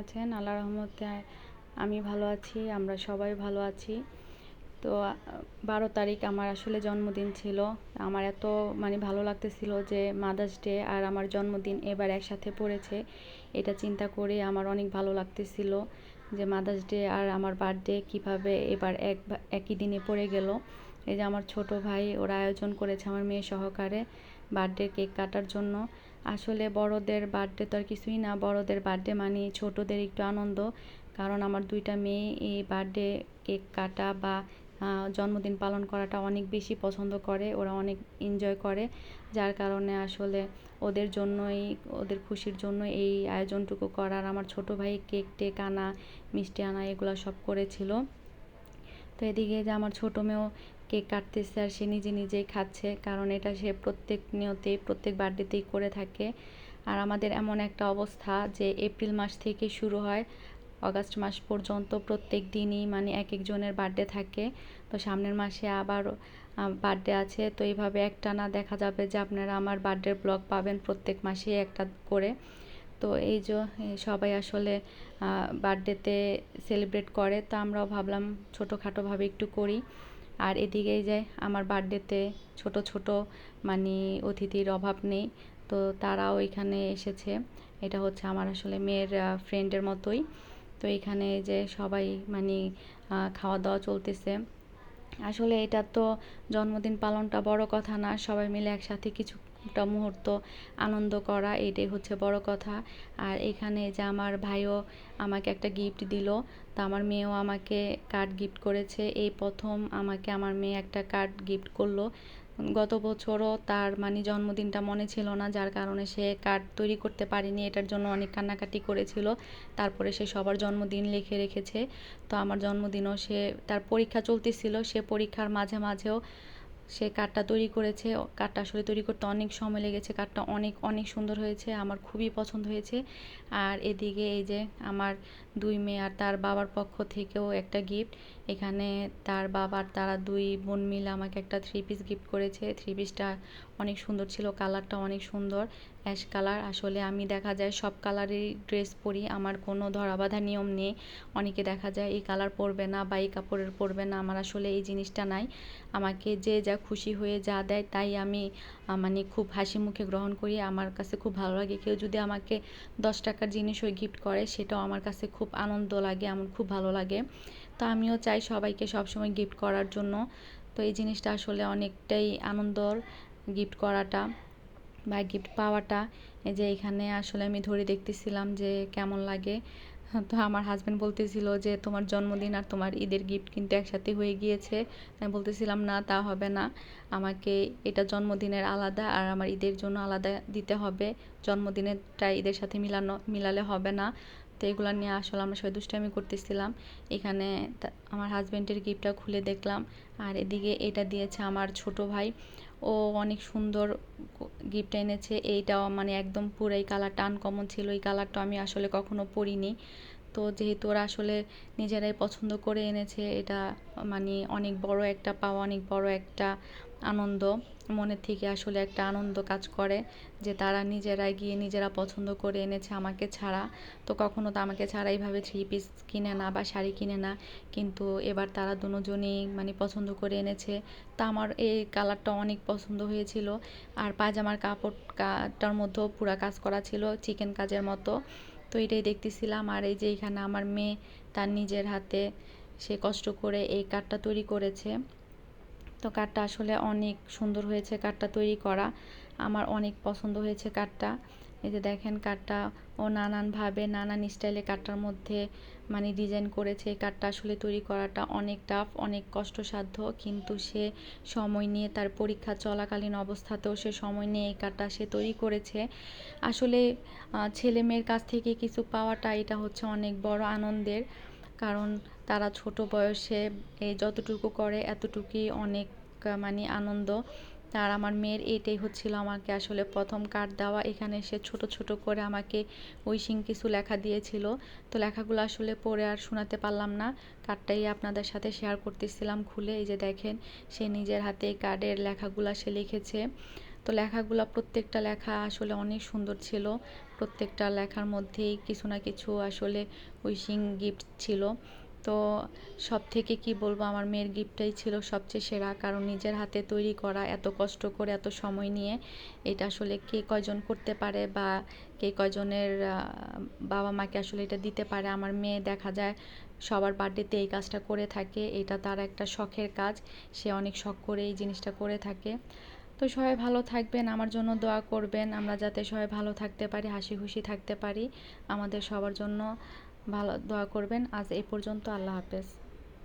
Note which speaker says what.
Speaker 1: আছেন? আল্লাহ রহমতে আমি ভালো আছি, আমরা সবাই ভালো আছি। তো বারো তারিখ আমার আসলে জন্মদিন ছিল। আমার এত মানে ভালো লাগতেছিল যে মাদার্স ডে আর আমার জন্মদিন এবার একসাথে পড়েছে। এটা চিন্তা করে আমার অনেক ভালো লাগতেছিল যে মাদার্স ডে আর আমার বার্থডে কীভাবে এবার এক একই দিনে পড়ে গেল। এই যে আমার ছোট ভাই, ওরা আয়োজন করেছে আমার মেয়ে সহকারে বার্থডে কেক কাটার জন্য। আসলে বড়দের বার্থডে তো আর কিছুই না। বড়দের বার্থডে মানে ছোটদের একটু আনন্দ। কারণ আমার দুইটা মেয়ে, এই বার্থডে কেক কাটা বা জন্মদিন পালন করাটা অনেক বেশি পছন্দ করে। ওরা অনেক এনজয় করে। যার কারণে আসলে ওদের জন্যই, ওদের খুশির জন্য এই আয়োজনটুকু করার আমার ছোট ভাই কেক টেক আনা, মিষ্টি আনা, এগুলো সব করেছিল। তো এদিকে যে আমার ছোটো মেয়েও কেক কাটতেছে আর সে নিজে নিজেই খাচ্ছে, কারণ এটা সে প্রত্যেক নিয়তেই, প্রত্যেক বার্থডেতেই করে থাকে। আর আমাদের এমন একটা অবস্থা যে এপ্রিল মাস থেকে শুরু হয়, অগাস্ট মাস পর্যন্ত প্রত্যেক দিনই মানে এক একজনের বার্থডে থাকে। তো সামনের মাসে আবার বার্থডে আছে, তো এইভাবে একটা না দেখা যাবে যে আপনারা আমার বার্থডের ব্লগ পাবেন প্রত্যেক মাসে একটা করে। তো এই যে সবাই আসলে বার্থডেতে সেলিব্রেট করে, তো আমরাও ভাবলাম ছোটোখাটোভাবে একটু করি। আর এদিকেই যায় আমার বার্থডেতে ছোট ছোট মানে অতিথির অভাব নেই। তো তারাও এখানে এসেছে। এটা হচ্ছে আমার আসলে মেয়ের ফ্রেন্ডের মতোই। তো এখানে যে সবাই মানে খাওয়া দাওয়া চলতেছে। আসলে এটা তো জন্মদিন পালনটা বড় কথা না। সবাই মিলে একসাথে কিছুটা মুহূর্ত আনন্দ করা, এটাই হচ্ছে বড় কথা। আর এখানে যে আমার ভাইও আমাকে একটা গিফট দিল। তো আমার মেয়েও আমাকে কার্ড গিফট করেছে। এই প্রথম আমাকে আমার মেয়ে একটা কার্ড গিফট করল। গত বছরও তার মানে জন্মদিনটা মনে ছিল না, যার কারণে সে কার্ড তৈরি করতে পারেনি। এটার জন্য অনেক কান্নাকাটি করেছিল। তারপরে সে সবার জন্মদিন লিখে রেখেছে। তো আমার জন্মদিনও সে, তার পরীক্ষা চলতেছিল। সে পরীক্ষার মাঝে মাঝেও সে কার্ডটা তৈরি করেছে। কাঠটা আসলে তৈরি করতে অনেক সময় লেগেছে। কার্ডটা অনেক অনেক সুন্দর হয়েছে, আমার খুবই পছন্দ হয়েছে। আর এদিকে এই যে আমার দুই মেয়ে আর তার বাবার পক্ষ থেকেও একটা গিফট এখানে তার বাবার, তারা দুই বোন মিলে আমাকে একটা থ্রি পিস গিফট করেছে। থ্রি পিসটা অনেক সুন্দর ছিল, কালারটা অনেক সুন্দর। অ্যাশ কালার, আসলে আমি দেখা যায় সব কালারেরই ড্রেস পরি, আমার কোনো ধরাবাধা নিয়ম নেই। অনেকে দেখা যায় এই কালার পরবে না বা এই কাপড়ের পরবে না, আমার আসলে এই জিনিসটা নাই। আমাকে যে যা খুশি হয়ে যা দেয়, তাই আমি মানে খুব হাসি মুখে গ্রহণ করি। আমার কাছে খুব ভালো লাগে, কেউ যদি আমাকে দশ টাকার জিনিস ওই গিফট করে, সেটাও আমার কাছে খুব আনন্দ লাগে, আমার খুব ভালো লাগে। তো আমিও চাই সবাইকে সবসময় গিফট করার জন্য। তো এই জিনিসটা আসলে অনেকটাই আনন্দর। গিফট করাটা বা গিফট পাওয়াটা। এই যে এখানে আসলে আমি ধরে দেখতেছিলাম যে কেমন লাগে। তো আমার হাজব্যান্ড বলতেছিল যে তোমার জন্মদিন আর তোমার ঈদের গিফট কিন্তু একসাথে হয়ে গিয়েছে। আমি বলতেছিলাম, না, তা হবে না। আমাকে এটা জন্মদিনের আলাদা আর আমার ঈদের জন্য আলাদা দিতে হবে। জন্মদিনেরটা ঈদের সাথে মিলানো, মিলালে হবে না। তো এগুলো নিয়ে আসলে আমরা সবাই দুষ্টামি করতেছিলাম। এখানে আমার হাজব্যান্ডের গিফটটা খুলে দেখলাম। আর এদিকে এটা দিয়েছে আমার ছোট ভাই। ও অনেক সুন্দর গিফট এনেছে। এইটাও মানে একদম পুরো পুরাই কালারটা আনকমন ছিল। এই কালারটা আমি আসলে কখনো পরিনি। তো যেহেতু ওরা আসলে নিজেরাই পছন্দ করে এনেছে, এটা মানে অনেক বড় একটা পাওয়া, অনেক বড় একটা আনন্দ। মনের থেকে আসলে একটা আনন্দ কাজ করে যে তারা নিজেরাই গিয়ে নিজেরা পছন্দ করে এনেছে আমাকে ছাড়া। তো কখনো তো আমাকে ছাড়া এইভাবে থ্রি পিস কিনে না বা শাড়ি কিনে না, কিন্তু এবার তারা দুজনেই মানে পছন্দ করে এনেছে। তা আমার এই কালারটা অনেক পছন্দ হয়েছিল। আর পায়জামার কাপড়টার মধ্যেও পুরা কাজ করা ছিল চিকেন কাজের মতো। তো এটাই দেখতেছিলাম। আর এই যে এখানে আমার মেয়ে, তার নিজের হাতে সে কষ্ট করে এই কার্ডটা তৈরি করেছে। তো কাঠটা আসলে অনেক সুন্দর হয়েছে কাঠটা তৈরি করা। আমার অনেক পছন্দ হয়েছে কাঠটা। এই যে দেখেন কাঠটা ও নানানভাবে, নানান স্টাইলে কাঠটার মধ্যে মানে ডিজাইন করেছে। এই কাঠটা আসলে তৈরি করাটা অনেক টাফ অনেক কষ্টসাধ্য। কিন্তু সে সময় নিয়ে, তার পরীক্ষা চলাকালীন অবস্থাতেও সে সময় নিয়ে এই কাঠটা সে তৈরি করেছে। আসলে ছেলে মেয়ের কাছ থেকে কিছু পাওয়াটা এটা হচ্ছে অনেক বড় আনন্দের। কারণ তারা ছোট বয়সে এই যতটুকু করে, এতটুকুই অনেক মানে আনন্দ। আর আমার মেয়ের এটাই হচ্ছিল আমাকে আসলে প্রথম কার্ড দেওয়া। এখানে সে ছোট ছোট করে আমাকে উইশিং কিছু লেখা দিয়েছিল। তো লেখাগুলো আসলে পড়ে আর শোনাতে পারলাম না। কার্ডটাই আপনাদের সাথে শেয়ার করতেছিলাম খুলে। এই যে দেখেন, সে নিজের হাতে কার্ডের লেখাগুলো সে লিখেছে। তো লেখাগুলো প্রত্যেকটা লেখা আসলে অনেক সুন্দর ছিল। প্রত্যেকটা লেখার মধ্যেই কিছু না কিছু আসলে উইশিং গিফট ছিল। তো সব থেকে কি বলব, আমার মেয়ের গিফটটাই ছিল সবচেয়ে সেরা। কারণ নিজের হাতে তৈরি করা, এত কষ্ট করে, এত সময় নিয়ে এটা আসলে কে কয়জন করতে পারে বা কে কয়জনের বাবা মাকে আসলে এটা দিতে পারে। আমার মেয়ে দেখা যায় সবার বার্থডেতে এই কাজটা করে থাকে, এটা তার একটা শখের কাজ। সে অনেক শখ করে এই জিনিসটা করে থাকে। তো সবাই ভালো থাকবেন, আমার জন্য দোয়া করবেন। আমরা যাতে সবাই ভালো থাকতে পারি, হাসি খুশি থাকতে পারি, আমাদের সবার জন্য। ভালো দোয়া করবেন। আজ এই পর্যন্ত আল্লাহ হাফেজ।